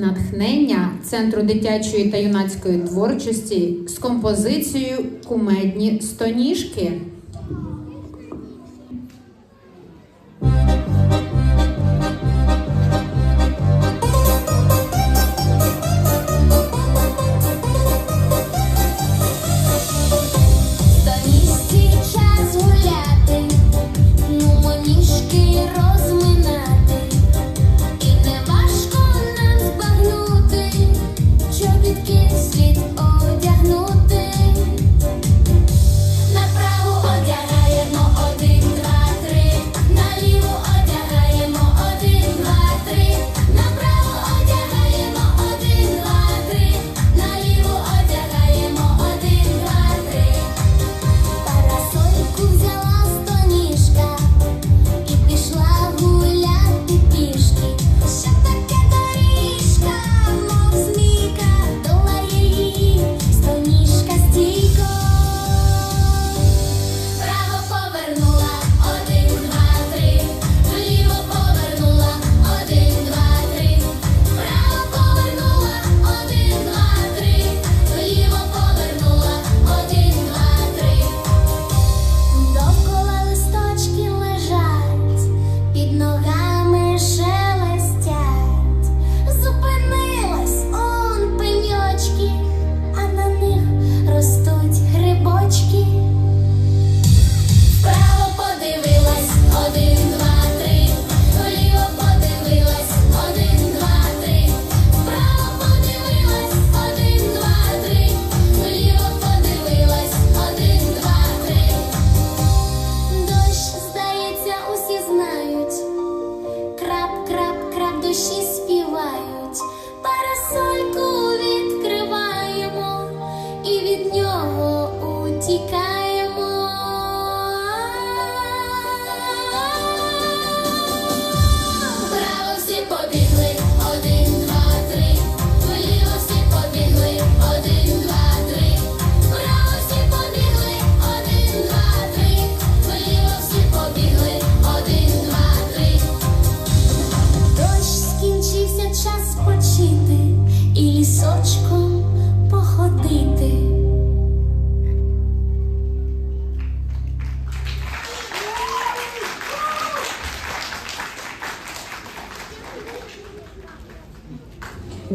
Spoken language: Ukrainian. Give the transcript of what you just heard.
натхнення Центру дитячої та юнацької творчості з композицією Кумедні стоніжки. jika